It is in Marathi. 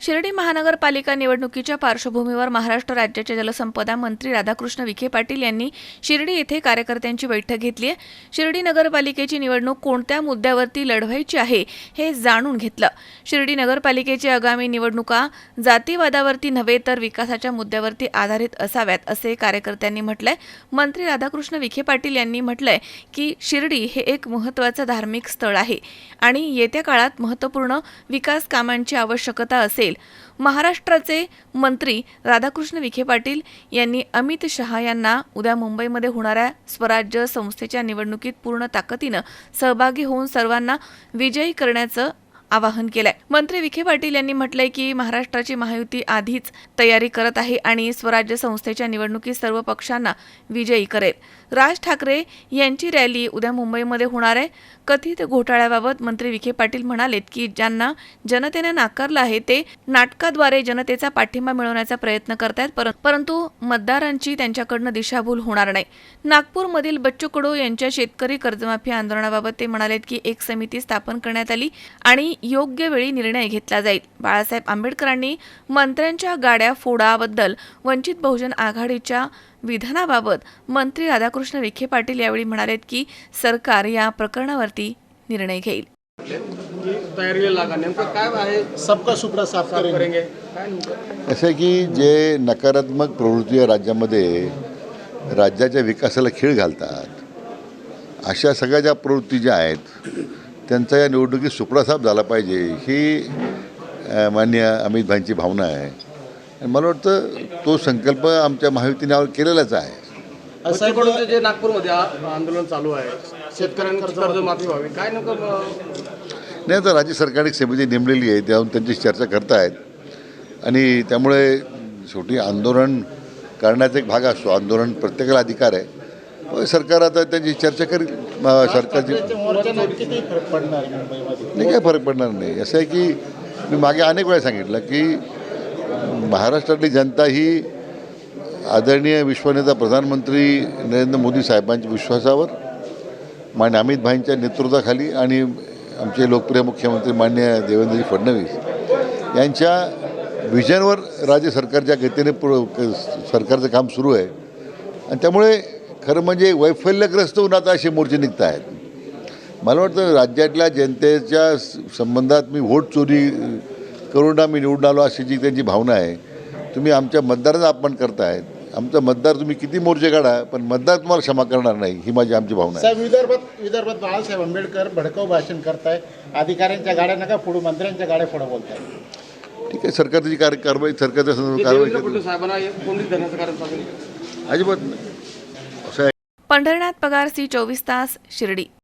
शिर्डी महानगरपालिका निवडणुकीच्या पार्श्वभूमीवर महाराष्ट्र राज्याचे जलसंपदा मंत्री राधाकृष्ण विखे पाटील यांनी शिर्डी येथे कार्यकर्त्यांची बैठक घेतली आहे. शिर्डी नगरपालिकेची निवडणूक कोणत्या मुद्द्यावरती लढवायची आहे हे जाणून घेतलं. शिर्डी नगरपालिकेची आगामी निवडणुका जातीवादावरती नव्हे तर विकासाच्या मुद्द्यावरती आधारित असाव्यात असे कार्यकर्त्यांनी म्हटलंय. मंत्री राधाकृष्ण विखे पाटील यांनी म्हटलंय की शिर्डी हे एक महत्त्वाचं धार्मिक स्थळ आहे आणि येत्या काळात महत्त्वपूर्ण विकास कामांची आवश्यकता असेल. महाराष्ट्राचे मंत्री राधाकृष्ण विखे पाटील यांनी अमित शहा यांना उद्या मुंबईमध्ये होणाऱ्या स्वराज्य संस्थेच्या निवडणुकीत पूर्ण ताकदीनं सहभागी होऊन सर्वांना विजयी करण्याचं आवाहन केलंय. मंत्री विखे पाटील यांनी म्हटलंय की महाराष्ट्राची महायुती आधीच तयारी करत आहे आणि स्वराज्य संस्थेच्या निवडणुकीत सर्व पक्षांना विजयी करेल. राज ठाकरे यांची रॅली उद्या मुंबईमध्ये होणार आहे. कथित घोटाळ्याबाबत मंत्री विखे पाटील म्हणालेत की ज्यांना जनतेने नाकारलं आहे ते नाटकाद्वारे जनतेचा पाठिंबा मिळवण्याचा प्रयत्न करतायत परंतु मतदारांची त्यांच्याकडनं दिशाभूल होणार नाही. नागपूरमधील बच्चू कडू यांच्या शेतकरी कर्जमाफी आंदोलनाबाबत ते म्हणालेत की एक समिती स्थापन करण्यात आली आणि योग्य वेळी निर्णय घेतला जाईल. बाळासाहेब आंबेडकरांनी मंत्र्यांच्या गाड्या फोडाबद्दल वंचित बहुजन आघाडीच्या विधानाबाबत मंत्री राधाकृष्ण विखे पाटील यावेळी म्हणालेत की सरकार या प्रकरणावरती निर्णय घेईल. असं की जे नकारात्मक प्रवृत्ती या राज्यामध्ये राज्याच्या विकासाला खीळ घालतात अशा सगळ्या ज्या प्रवृत्ती ज्या आहेत त्यांचा या निवडणुकीत सुपडासाफ झाला पाहिजे ही मान्य अमित भाईंची भावना आहे. आणि मला वाटतं तो संकल्प आमच्या महायुतीने यावर केलेलाच आहे. जे नागपूरमध्ये आंदोलन चालू आहे शेतकऱ्यांची कर्जमाफी व्हावी काय नेमकं अं, नाही आता राज्य सरकारने एक समिती नेमलेली आहे त्याहून त्यांची चर्चा करतायत. आणि त्यामुळे शेवटी आंदोलन करण्याचा एक भाग असतो. आंदोलन प्रत्येकाला अधिकार आहे. सरकार आता त्यांची चर्चा करील. सरकारची नाही काय फरक पडणार नाही. असं आहे की मी मागे अनेक वेळा सांगितलं की महाराष्ट्रातली जनता ही आदरणीय विश्वनेता प्रधानमंत्री नरेंद्र मोदी साहेबांच्या विश्वासावर मान्य अमित भाईंच्या नेतृत्वाखाली आणि आमचे लोकप्रिय मुख्यमंत्री मान्य देवेंद्रजी फडणवीस यांच्या विजनवर राज्य सरकारच्या गतीने पु क- सरकारचं काम सुरू आहे. आणि त्यामुळे खरं म्हणजे वैफल्यग्रस्त होऊन आता असे मोर्चे निघत आहेत मला वाटतं राज्यातल्या जनतेच्या संबंधात मी व्होट चोरी करून आम्ही निवडून आलो अशी जी त्यांची भावना आहे तुम्ही आमच्या मतदाराचा अपमान करतायत. आमचा मतदार तुम्ही किती मोर्चे काढा पण मतदार तुम्हाला क्षमा करणार नाही ही माझी आमची भावना आहे. साहेब विदर्भात विदर्भात बाळासाहेब आंबेडकर भडकाऊ भाषण करताय अधिकाऱ्यांच्या गाड्या नका फोडू मंत्र्यांच्या गाड्या फोडा बोलताय ठीक आहे सरकारची कार कारवाई सरकारच्या संदर्भात कारवाई करते. साहेबांना कारण अजिबात नाही. पंढरनाथ पगार सी चोवीस तास शिर्डी